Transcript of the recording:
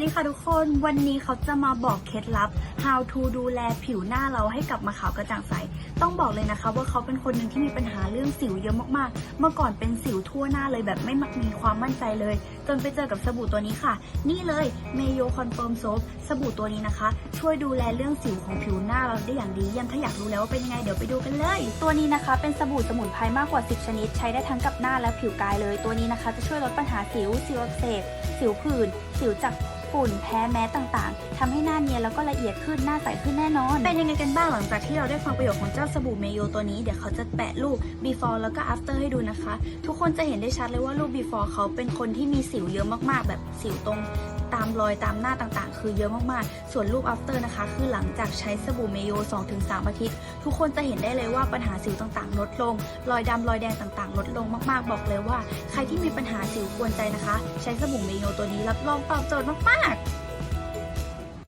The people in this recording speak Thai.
ดีค่ะทุกคนวันนี้เขาจะมาบอกเคล็ดลับ how to ดูแลผิวหน้าเราให้กลับมาขาวกระจ่างใส ต้องบอกเลยนะคะ ว่าเขาเป็นคนหนึ่งที่มีปัญหาเรื่องสิวเยอะมากๆ เมื่อก่อนเป็นสิวทั่วหน้าเลยแบบไม่มีความมั่นใจเลย จนไปเจอกับสบู่ตัวนี้ค่ะ นี่เลย Mayo Confirm Soap สบู่ตัวนี้นะคะ ช่วยดูแลเรื่องสิวของผิวหน้าเราได้อย่างดีเยี่ยมถ้าอยากรู้แล้วว่าเป็นยังไงเดี๋ยวไปดูกันเลย ตัวนี้นะคะ เป็นสบู่สมุนไพรมากกว่า 10 ชนิด ใช้ได้ทั้งกับหน้าและผิวกายเลย ตัวนี้นะคะ จะช่วยลดปัญหาสิวสิวอักเสบสิวผื่นสิวจาก ฝุ่น แพ้แม้ต่างๆทำให้หน้าเนียนแล้วก็ละเอียดขึ้นหน้าใสขึ้นแน่นอน เป็นยังไงกันบ้างหลังจากที่เราได้ฟังประโยชน์ของเจ้าสบู่เมโยตัวนี้เดี๋ยวเขาจะแปะรูป before แล้วก็ after ให้ดูนะคะ ทุกคนจะเห็นได้ชัดเลยว่ารูป before เขาเป็นคนที่มีสิวเยอะมากๆ แบบสิวตรงตามรอยตามหน้าต่างๆ คือเยอะมากๆ ส่วนรูป after นะคะ คือหลังจากใช้สบู่เมโย 2-3 อาทิตย์ ทุกคนจะเห็นได้เลยว่าปัญหาสิวต่างๆ ลดลง รอยดำรอยแดงต่างๆ ลดลงมากๆ บอกเลยว่า ใครที่มีปัญหา วกวนใจนะคะ ใช้สบู่เมโยตัวนี้รับรองตอบโจทย์มากๆ